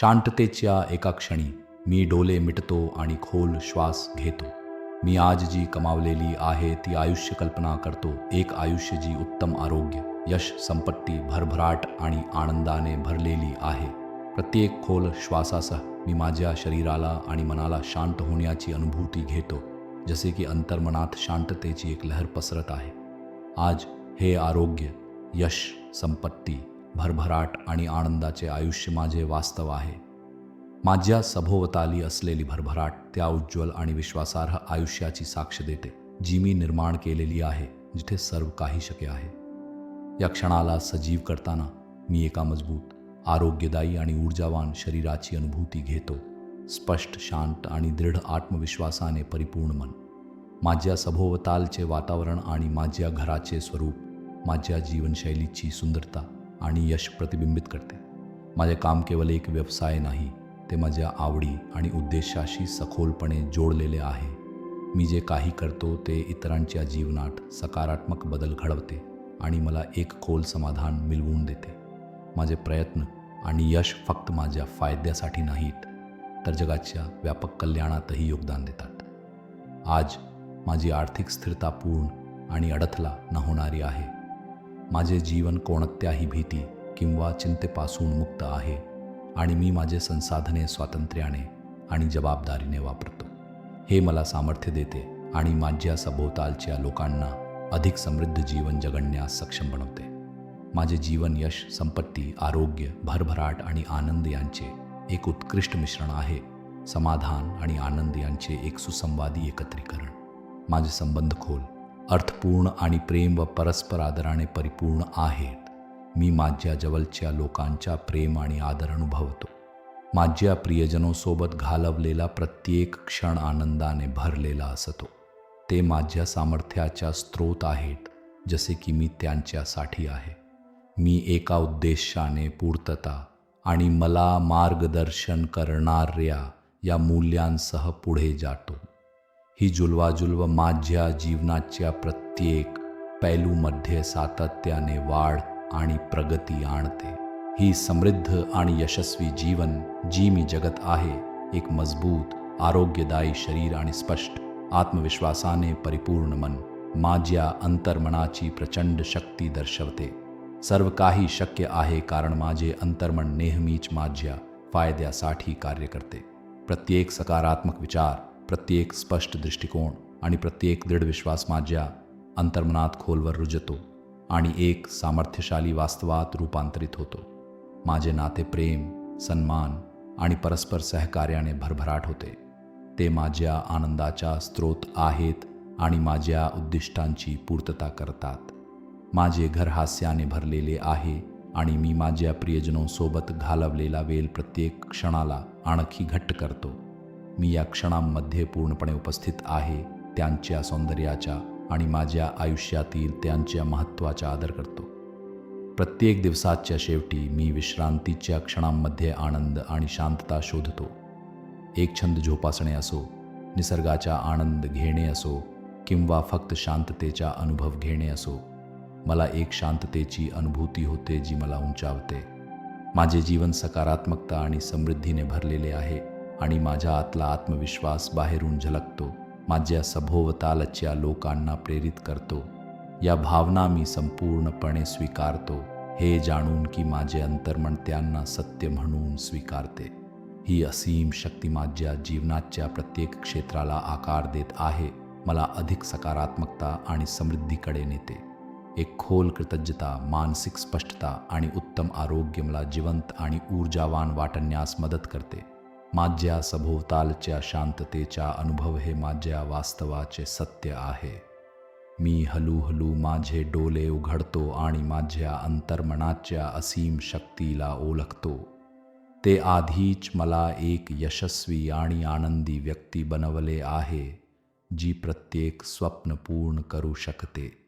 शांततेच्या एका क्षणी मी डोले मिटतो आणि खोल श्वास घेतो. मी आज जी कमावलेली आहे ती आयुष्य कल्पना करतो. एक आयुष्य जी उत्तम आरोग्य यश संपत्ती भरभराट आणि आनंदाने भरलेली आहे. प्रत्येक खोल श्वासासह मी माझ्या शरीराला आणि मनाला शांत होण्याची अनुभूती घेतो जसे की अंतर्मनात शांततेची एक लहर पसरत आहे. आज हे आरोग्य यश संपत्ती भरभराट आणि आनंदाचे आयुष्य माझे वास्तव आहे. माझ्या सभोवताली असलेली भरभराट त्या उज्ज्वल आणि विश्वासार्ह आयुष्याची साक्ष देते जी मी निर्माण केलेली आहे जिथे सर्व काही शक्य आहे. या क्षणाला सजीव करताना मी एका मजबूत आरोग्यदायी आणि ऊर्जावान शरीराची अनुभूती घेतो स्पष्ट शांत आणि दृढ आत्मविश्वासाने परिपूर्ण मन. माझ्या सभोवतालचे वातावरण आणि माझ्या घराचे स्वरूप माझ्या जीवनशैलीची सुंदरता आणि यश प्रतिबिंबित करते. माझे काम केवळ एक व्यवसाय नाही ते माझ्या आवडी आणि उद्देशाशी सखोलपणे जोडलेले आहे. मी जे काही करतो ते इतरांच्या जीवनात सकारात्मक बदल घडवते आणि मला एक खोल समाधान मिळवून देते. माझे प्रयत्न आणि यश फक्त माझ्या फायद्यासाठी नाहीत तर जगाच्या व्यापक कल्याणातही योगदान देतात. आज माझी आर्थिक स्थिरता पूर्ण आणि अडथला न होणारी आहे. माझे जीवन कोणत्याही भीती किंवा चिंतेपासून मुक्त आहे आणि मी माझे संसाधने स्वातंत्र्याने आणि जबाबदारीने वापरतो. हे मला सामर्थ्य देते आणि माझ्या सभोवतालच्या लोकांना अधिक समृद्ध जीवन जगण्यास सक्षम बनवते. माझे जीवन यश संपत्ती आरोग्य भरभराट आणि आनंद यांचे एक उत्कृष्ट मिश्रण आहे. समाधान आणि आनंद यांचे एक सुसंवादी एकत्रीकरण. माझे संबंध खोल अर्थपूर्ण आणि प्रेम व परस्पर आदराने परिपूर्ण आहेत. मी माझ्या जवळच्या लोकांच्या प्रेम आणि आदर अनुभवतो. माझ्या प्रियजनोसोबत घालवलेला प्रत्येक क्षण आनंदाने भरलेला असतो. ते माझ्या सामर्थ्याच्या स्रोत आहेत जसे की मी त्यांच्यासाठी आहे. मी एका उद्देशाने पूर्तता आणि मला मार्गदर्शन करणाऱ्या या मूल्यांसह पुढे जातो. ही जुलवाजुलव माझ्या जीवनाच्या प्रत्येक पैलूमध्ये सातत्याने वाढ आणि प्रगती आणते. ही समृद्ध आणि यशस्वी जीवन जी मी जगत आहे एक मजबूत आरोग्यदायी शरीर आणि स्पष्ट आत्मविश्वासाने परिपूर्ण मन माझ्या अंतर्मनाची प्रचंड शक्ती दर्शवते. सर्व काही शक्य आहे कारण माझे अंतर्मन नेहमीच माझ्या फायद्यासाठी कार्य करते. प्रत्येक सकारात्मक विचार प्रत्येक स्पष्ट दृष्टिकोन आणि प्रत्येक दृढ विश्वास माझ्या अंतर्मनात खोलवर रुजतो आणि एक सामर्थ्यशाली वास्तवात रूपांतरित होतो. माझे नाते प्रेम सन्मान आणि परस्पर सहकार्याने भरभराट होते. ते माझ्या आनंदाच्या स्रोत आहेत आणि माझ्या उद्दिष्टांची पूर्तता करतात. माझे घर हास्याने भरलेले आहे आणि मी माझ्या प्रियजनोसोबत घालवलेला वेल प्रत्येक क्षणाला आणखी घट्ट करतो. मी या क्षणांमध्ये पूर्णपणे उपस्थित आहे त्यांच्या सौंदर्याच्या आणि माझ्या आयुष्यातील त्यांच्या महत्त्वाचा आदर करतो. प्रत्येक दिवसाच्या शेवटी मी विश्रांतीच्या क्षणांमध्ये आनंद आणि शांतता शोधतो. एक छंद जोपासणे असो निसर्गाचा आनंद घेणे असो किंवा फक्त शांततेचा अनुभव घेणे असो मला एक शांततेची अनुभूती होते जी मला उंचावते. माझे जीवन सकारात्मकता आणि समृद्धीने भरलेले आहे. आणि माझ्या आतला आत्मविश्वास बाहेरून झलकतो. माझ्या सभोवतालच्या लोकांना प्रेरित करतो. या भावना मी संपूर्णपणे स्वीकारतो. हे जाणून की माझे अंतर्मन त्यांना सत्य म्हणून स्वीकारते. ही असीम शक्ती माझ्या जीवनाच्या प्रत्येक क्षेत्राला आकार देत आहे. मला अधिक सकारात्मकता आणि समृद्धीकडे नेते. एक खोल कृतज्ञता मानसिक स्पष्टता आणि उत्तम आरोग्य मला जिवंत आणि ऊर्जावान वाटण्यास मदत करते. माझ्या सभोवतालच्या शांततेचा अनुभव हे माझ्या वास्तवाचे सत्य आहे. मी हलूहलू माझे डोले उघडतो आणि माझ्या अंतर्मनाच्या असीम शक्तीला ओळखतो. ते आधीच मला एक यशस्वी आणि आनंदी व्यक्ती बनवले आहे जी प्रत्येक स्वप्न पूर्ण करू शकते.